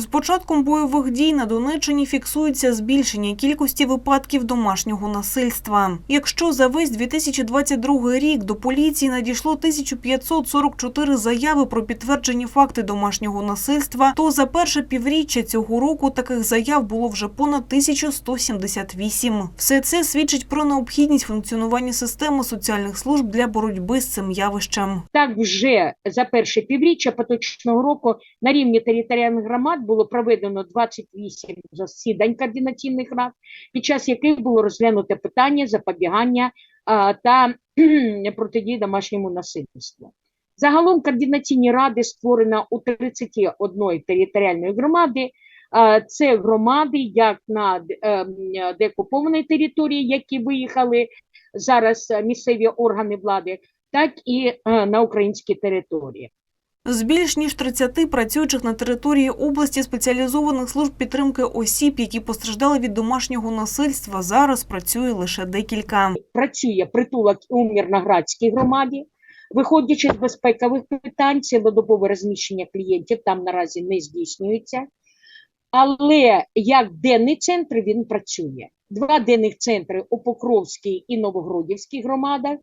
З початком бойових дій на Донеччині фіксується збільшення кількості випадків домашнього насильства. Якщо за весь 2022 рік до поліції надійшло 1544 заяви про підтверджені факти домашнього насильства, то за перше півріччя цього року таких заяв було вже понад 1178. Все це свідчить про необхідність функціонування системи соціальних служб для боротьби з цим явищем. Так вже за перше півріччя поточного року на рівні територіальних громад було проведено 28 засідань координаційних рад, під час яких було розглянуто питання запобігання а, та протидії домашньому насильству. Загалом координаційні ради створено у 31 територіальної громади. Це громади як на д- ем, деокупованій території, які виїхали зараз е, місцеві органи влади, так і е, на українській території. З більш ніж 30 працюючих на території області спеціалізованих служб підтримки осіб, які постраждали від домашнього насильства, зараз працює лише декілька. Працює притулок у Мірноградській громаді. Виходячи з безпекових питань, цілодобове розміщення клієнтів там наразі не здійснюється. Але як денний центр він працює. Два денних центри у Покровській і Новогродівській громадах,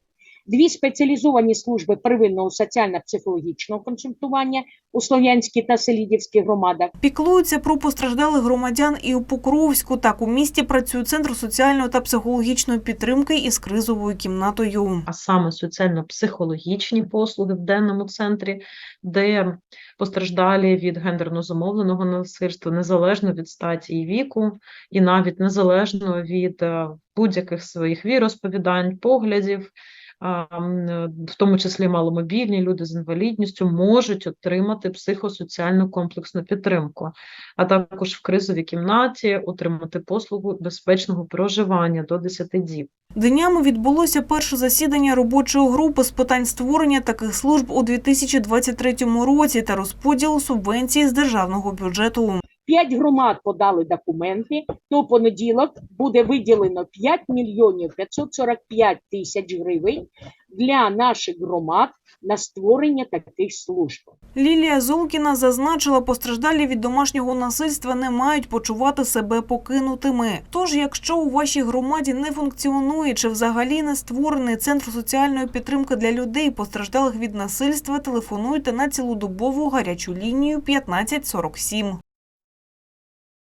дві спеціалізовані служби первинного соціально-психологічного консультування у Слов'янській та Селідівській громадах. Піклуються про постраждалих громадян і у Покровську. Так у місті працює центр соціальної та психологічної підтримки із кризовою кімнатою. а саме соціально-психологічні послуги в денному центрі, де постраждалі від гендерно зумовленого насильства, незалежно від статі і віку, і навіть незалежно від е, будь-яких своїх віросповідань, поглядів, в тому числі маломобільні люди з інвалідністю, можуть отримати психосоціальну комплексну підтримку, а також в кризовій кімнаті отримати послугу безпечного проживання до 10 діб. Днями відбулося перше засідання робочої групи з питань створення таких служб у 2023 році та розподілу субвенції з державного бюджету. П'ять громад подали документи, то понеділок буде виділено 5 мільйонів 545 тисяч гривень для наших громад на створення таких служб. Лілія Золкіна зазначила, постраждалі від домашнього насильства не мають почувати себе покинутими. Тож, якщо у вашій громаді не функціонує чи взагалі не створений центр соціальної підтримки для людей, постраждалих від насильства, телефонуйте на цілодобову гарячу лінію 1547.